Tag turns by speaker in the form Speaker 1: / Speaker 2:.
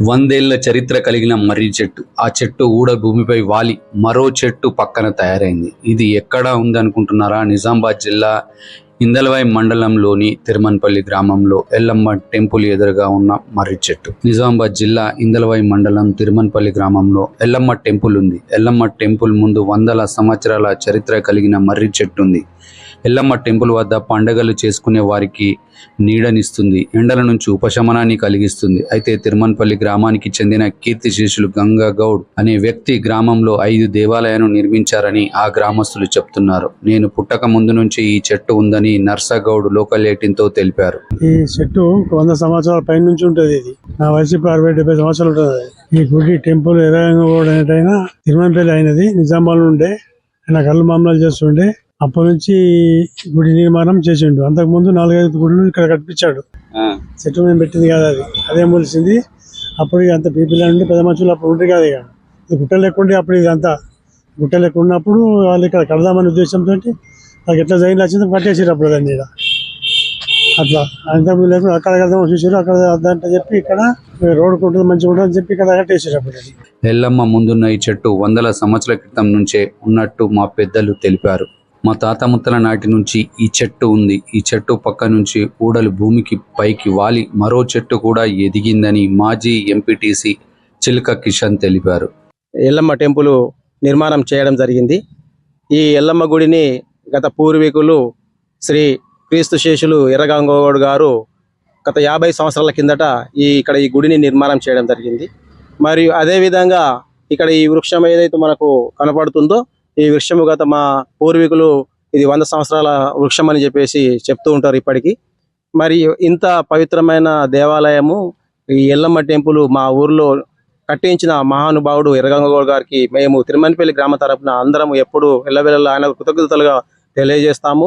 Speaker 1: వందేళ్ళ చరిత్ర కలిగిన మర్రి చెట్టు. ఆ చెట్టు ఊడ భూమిపై వాలి. మరో చెట్టు పక్కన తయారైంది. ఇది ఎక్కడ ఉందనుకుంటున్నారా? నిజామాబాద్ జిల్లా ఇందలవాయి మండలంలోని తిరుమన్పల్లి గ్రామంలో ఎల్లమ్మ టెంపుల్ ఎదురుగా ఉన్న మర్రి చెట్టు. నిజామాబాద్ జిల్లా ఇందలవాయి మండలం తిరుమన్పల్లి గ్రామంలో ఎల్లమ్మ టెంపుల్ ఉంది. ఎల్లమ్మ టెంపుల్ ముందు వందల సంవత్సరాల చరిత్ర కలిగిన మర్రి చెట్టు ఉంది. ఎల్లమ్మ టెంపుల్ వద్ద పండగలు చేసుకునే వారికి నీడనిస్తుంది. ఎండల నుంచి ఉపశమనాన్ని కలిగిస్తుంది. అయితే తిరుమన్పల్లి గ్రామానికి చెందిన కీర్తి శిష్యులు గంగా గౌడ్ అనే వ్యక్తి గ్రామంలో ఐదు దేవాలయాలను నిర్మించారని ఆ గ్రామస్తులు చెప్తున్నారు. నేను పుట్టక ముందు నుంచి ఈ చెట్టు ఉందని నర్సగౌడ్ లోకల్ ఎయిటీన్తో తెలిపారు.
Speaker 2: ఈ చెట్టు వంద సంవత్సరాల పైన నుంచి ఉంటుంది ఇది. నా వయసు ఇప్పుడు అరవై డెబ్బై సంవత్సరాలు ఉంటుంది ఈ గుడి టెంపుల్ ఎర్రంగా కూడా అనేటైనా తిరుమలపల్లి అయినది నిజామాబాద్ ఉండే నా కళ్ళు మామూలు చేస్తుండే. అప్పటి నుంచి గుడి నిర్మాణం చేసిండు. అంతకుముందు నాలుగైదు గుడులు ఇక్కడ కట్టించాడు. చెట్టు మేము పెట్టింది కాదు అది. అదే మొలిసింది. అప్పుడు అంత పీపీలు నుండి పెద్ద మనుషులు అప్పుడు ఉంటే కాదు ఇక. ఇది గుట్ట లేకుండే అప్పుడు ఇదంతా. గుట్ట లేకుండా ఉన్నప్పుడు వాళ్ళు ఇక్కడ కడదామనే ఉద్దేశంతో వాళ్ళకి ఎట్లా జైలు వచ్చిందో కట్టేసారు అప్పుడు దాన్ని ఈడ. అట్లా. అంతకుముందు లేకుండా అక్కడ కడదాం చూసారు అక్కడ అదంటే చెప్పి ఇక్కడ రోడ్ ఉంటుంది మంచిగా ఉంటుంది అని చెప్పి ఇక్కడ కట్టేసారు అప్పుడు
Speaker 1: ఎల్లమ్మ ముందున్న ఈ చెట్టు వందల సంవత్సరాల క్రితం నుంచే ఉన్నట్టు మా పెద్దలు తెలిపారు. మా తాత ముత్తల నాటి నుంచి ఈ చెట్టు ఉంది. ఈ చెట్టు పక్క నుంచి ఊడలు భూమికి పైకి వాలి. మరో చెట్టు కూడా ఎదిగిందని మాజీ ఎంపీటీసీ చిలుక కిషన్ తెలిపారు.
Speaker 3: ఎల్లమ్మ టెంపుల్ నిర్మాణం చేయడం జరిగింది. ఈ ఎల్లమ్మ గుడిని గత పూర్వీకులు శ్రీ క్రీస్తు శేషులు ఎర్రగంగోడు గారు గత యాభై సంవత్సరాల కిందట ఈ ఇక్కడ ఈ గుడిని నిర్మాణం చేయడం జరిగింది. మరియు అదే విధంగా ఇక్కడ ఈ వృక్షం ఏదైతే మనకు కనపడుతుందో ఈ వృక్షము గత మా పూర్వీకులు ఇది వంద సంవత్సరాల వృక్షం అని చెప్పేసి చెప్తూ ఉంటారు ఇప్పటికీ. మరి ఇంత పవిత్రమైన దేవాలయము ఈ ఎల్లమ్మ టెంపుల్ మా ఊర్లో కట్టించిన మహానుభావుడు ఎర్రగంగగౌడ్ గారికి మేము తిరుమలపల్లి గ్రామ తరపున అందరం ఎప్పుడు ఎల్లవెల్ల ఆయన కృతజ్ఞతలుగా తెలియజేస్తాము.